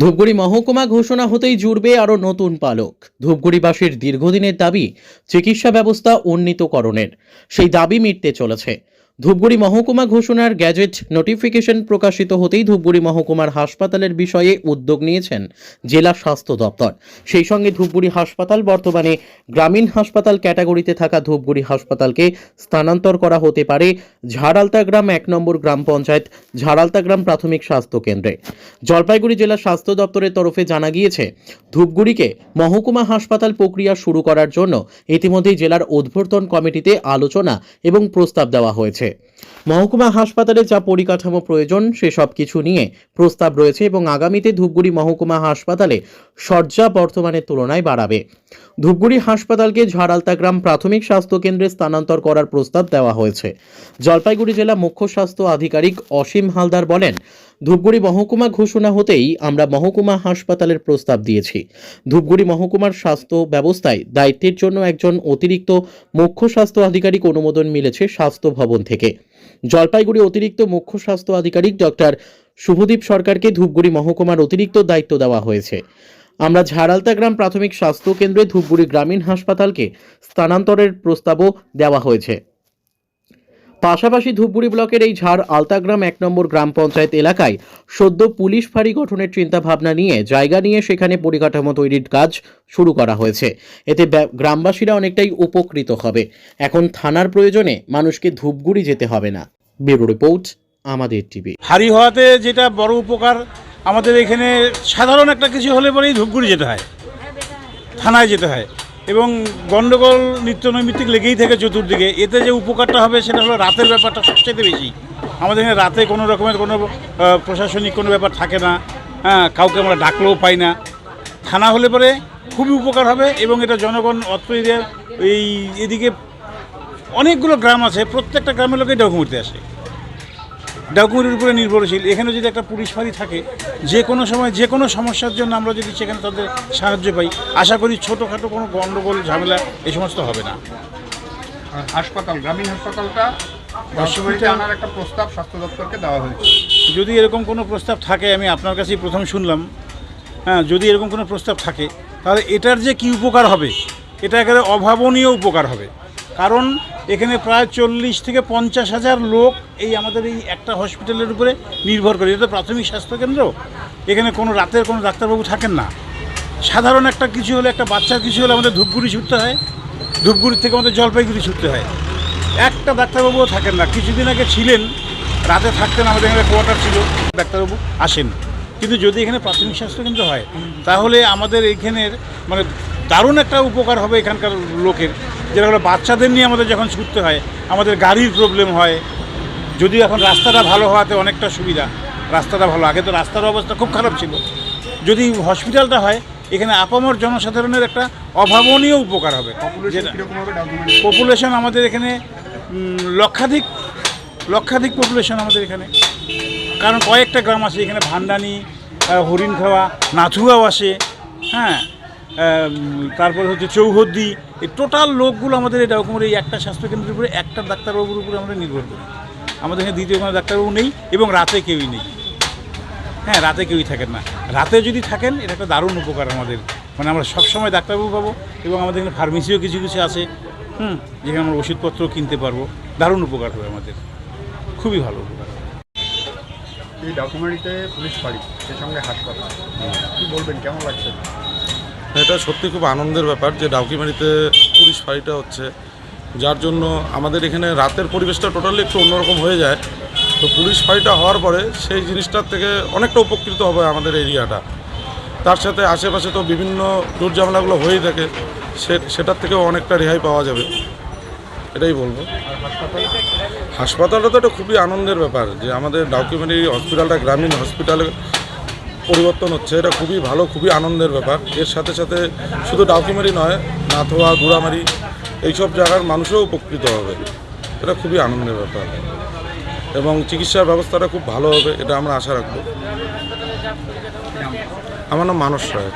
ধূপগুড়ি মহকুমা ঘোষণা হতেই জুড়বে আরও নতুন পালক। ধূপগুড়িবাসীর দীর্ঘদিনের দাবি, চিকিৎসা ব্যবস্থা উন্নীতকরণের। সেই দাবি মিটতে চলেছে। ধূপগুড়ি মহকুমা ঘোষণার গ্যাজেট নোটিফিকেশন প্রকাশিত হতেই ধূপগুড়ি মহকুমার হাসপাতালের বিষয়ে উদ্যোগ নিয়েছেন জেলা স্বাস্থ্য দপ্তর। সেই সঙ্গে ধূপগুড়ি হাসপাতাল বর্তমানে গ্রামীণ হাসপাতাল ক্যাটাগরিতে থাকা ধূপগুড়ি হাসপাতালকে স্থানান্তর করা হতে পারে ঝাড়ালতা গ্রাম এক নম্বর গ্রাম পঞ্চায়েত, ঝাড়ালতা গ্রাম প্রাথমিক স্বাস্থ্য কেন্দ্রে। জলপাইগুড়ি জেলা স্বাস্থ্য দপ্তরের তরফে জানা গিয়েছে, ধূপগুড়িকে মহকুমা হাসপাতাল প্রক্রিয়া শুরু করার জন্য ইতিমধ্যেই জেলার উদ্বর্তন কমিটিতে আলোচনা এবং প্রস্তাব দেওয়া হয়েছে। মহকুমা হাসপাতালে যা পরিকাঠামো প্রয়োজন সেসব কিছু নিয়ে প্রস্তাব রয়েছে এবং আগামীতে ধূপগুড়ি মহকুমা হাসপাতালে শয্যা বর্তমানের তুলনায় বাড়াবে। ধূপগুড়ি হাসপাতালকে ঝাড়ালতা গ্রাম প্রাথমিক স্বাস্থ্য কেন্দ্রে স্থানান্তর করার প্রস্তাব দেওয়া হয়েছে। জলপাইগুড়ি জেলা মুখ্য স্বাস্থ্য আধিকারিক অসীম হালদার বলেন, ধূপগুড়ি মহকুমা ঘোষণা হতেই আমরা মহকুমা হাসপাতালের প্রস্তাব দিয়েছি। ধূপগুড়ি মহকুমার স্বাস্থ্য ব্যবস্থায় দায়িত্বের জন্য একজন অতিরিক্ত মুখ্য স্বাস্থ্য আধিকারিক অনুমোদন মিলেছে স্বাস্থ্য ভবন থেকে। জলপাইগুড়ি অতিরিক্ত মুখ্য স্বাস্থ্য আধিকারিক ডক্টর শুভদীপ সরকারকে ধূপগুড়ি মহকুমার অতিরিক্ত দায়িত্ব দেওয়া হয়েছে। আমরা ঝাড়ালতা গ্রাম প্রাথমিক স্বাস্থ্য কেন্দ্রে ধূপগুড়ি গ্রামীণ হাসপাতালকে স্থানান্তরের প্রস্তাবও দেওয়া হয়েছে। পাশাপাশি ধূপগুড়ি ব্লকের এই ঝাড় আলতাগ্রাম এক নম্বর গ্রাম পঞ্চায়েত এলাকায় সদ্য পুলিশ ফাঁড়ি গঠনের চিন্তা ভাবনা নিয়ে জায়গা নিয়ে সেখানে পরিকাঠামো তৈরির কাজ শুরু করা হয়েছে। এতে গ্রামবাসীরা অনেকটাই উপকৃত হবে। এখন থানার প্রয়োজনে মানুষকে ধূপগুড়ি যেতে হবে না। ব্যুরো রিপোর্ট, আমাদের টিভি। হারি হওয়াতে যেটা বড় উপকার আমাদের এখানে সাধারণ একটা কিছু হলে পরেই ধূপগুড়ি যেতে হয়। থানায় যেতে হয়। এবং গণ্ডগোল নিত্য নৈমিত্তিক লেগেই থাকে চতুর্দিকে। এতে যে উপকারটা হবে সেটা হলো রাতের ব্যাপারটা সবচেয়ে বেশি। আমাদের এখানে রাতে কোনো রকমের কোনো প্রশাসনিক কোনো ব্যাপার থাকে না। হ্যাঁ কাউকে আমরা ডাকলেও পাই না। থানা হলে পরে খুবই উপকার হবে এবং এটা জনগণ অত্র এই এদিকে অনেকগুলো গ্রাম আছে। প্রত্যেকটা গ্রামের লোকে ডকুমেন্টে আসে। ডকুমেন্টের উপরে নির্ভরশীল। এখানে যদি একটা পুলিশ ফাঁড়ি থাকে যে কোনো সময় যে কোনো সমস্যার জন্য আমরা যদি সেখানে তাদের সাহায্য পাই আশা করি ছোটোখাটো কোনো গণ্ডগোল ঝামেলা এই সমস্ত হবে না। হাসপাতাল গ্রামীণ হাসপাতালটা আনার একটা প্রস্তাব স্বাস্থ্য দপ্তরকে দেওয়া হয়েছে। যদি এরকম কোনো প্রস্তাব থাকে আমি আপনার কাছেই প্রথম শুনলাম। হ্যাঁ যদি এরকম কোনো প্রস্তাব থাকে তাহলে এটার যে কী উপকার হবে এটা একেবারে অভাবনীয় উপকার হবে। কারণ এখানে প্রায় চল্লিশ থেকে পঞ্চাশ হাজার লোক এই আমাদের এই একটা হসপিটালের উপরে নির্ভর করে। এটা প্রাথমিক স্বাস্থ্যকেন্দ্র। এখানে কোনো রাতের কোনো ডাক্তারবাবু থাকেন না। সাধারণ একটা কিছু হলে, একটা বাচ্চার কিছু হলে আমাদের ধূপগুড়ি ছুটতে হয়। ধূপগুড়ি থেকে আমাদের জলপাইগুড়ি ছুটতে হয়। একটা ডাক্তারবাবুও থাকেন না। কিছুদিন আগে ছিলেন, রাতে থাকতেন, আমাদের এখানে কোয়ার্টার ছিল। ডাক্তারবাবু আসেন। কিন্তু যদি এখানে প্রাথমিক স্বাস্থ্যকেন্দ্র হয়, তাহলে আমাদের এইখানের মানে দারুণ একটা উপকার হবে এখানকার লোকের। যেটা হলো বাচ্চাদের নিয়ে আমাদের যখন ছুটতে হয় আমাদের গাড়ির প্রবলেম হয়। যদিও এখন রাস্তাটা ভালো হওয়াতে অনেকটা সুবিধা রাস্তাটা ভালো। আগে তো রাস্তার অবস্থা খুব খারাপ ছিল। যদি হসপিটালটা হয় এখানে আপামর জনসাধারণের একটা অভাবনীয় উপকার হবে। পপুলেশন আমাদের এখানে লক্ষাধিক লক্ষাধিক পপুলেশন আমাদের এখানে। কারণ কয়েকটা গ্রাম আছে এখানে ভান্ডানি হরিণখাওয়া নাথুয়াও আসে। হ্যাঁ তারপরে হচ্ছে চৌহদ্দি এই টোটাল লোকগুলো আমাদের এই ডকুমেন্ট এই একটা স্বাস্থ্যকেন্দ্রের উপরে একটা ডাক্তারবাবুর উপরে আমরা নির্ভর করি। আমাদের এখানে দ্বিতীয় কোনো ডাক্তারবাবু নেই এবং রাতে কেউই নেই। হ্যাঁ রাতে কেউই থাকেন না। রাতে যদি থাকেন এটা একটা দারুণ উপকার আমাদের। মানে আমরা সবসময় ডাক্তারবাবু পাবো এবং আমাদের এখানে ফার্মেসিও কিছু কিছু আছে হুম যেখানে আমরা ওষুধপত্র কিনতে পারব। দারুণ উপকার হবে আমাদের। খুবই ভালো উপকার এই ডকুমেন্টে পুলিশ ফাঁড়ি সে সঙ্গে হাসপাতাল। কি বলবেন কেমন লাগছে? এটা সত্যি খুব আনন্দের ব্যাপার যে ডাউকিমারিতে পুলিশ ফাঁড়িটা হচ্ছে। যার জন্য আমাদের এখানে রাতের পরিবেশটা টোটালি একটু অন্যরকম হয়ে যায়। তো পুলিশ ফাঁড়িটা হওয়ার পরে সেই জিনিসটার থেকে অনেকটা উপকৃত হবে আমাদের এরিয়াটা। তার সাথে আশেপাশে তো বিভিন্ন দূর ঝামেলাগুলো হয়েই থাকে। সে, সেটার থেকেও অনেকটা রেহাই পাওয়া যাবে। এটাই বলব। হাসপাতালটা তো একটা খুবই আনন্দের ব্যাপার যে আমাদের ডাউকিমারি হসপিটালটা গ্রামীণ হসপিটালে পরিবর্তন হচ্ছে। এটা খুবই ভালো, খুবই আনন্দের ব্যাপার। এর সাথে সাথে শুধু ডাউকিমারি নয়, নাথোয়া, গুড়ামারি, এইসব জায়গার মানুষও উপকৃত হবে। এটা খুবই আনন্দের ব্যাপার। এবং চিকিৎসা ব্যবস্থাটা খুব ভালো হবে, এটা আমরা আশা রাখব। আমার নাম মানস রায়।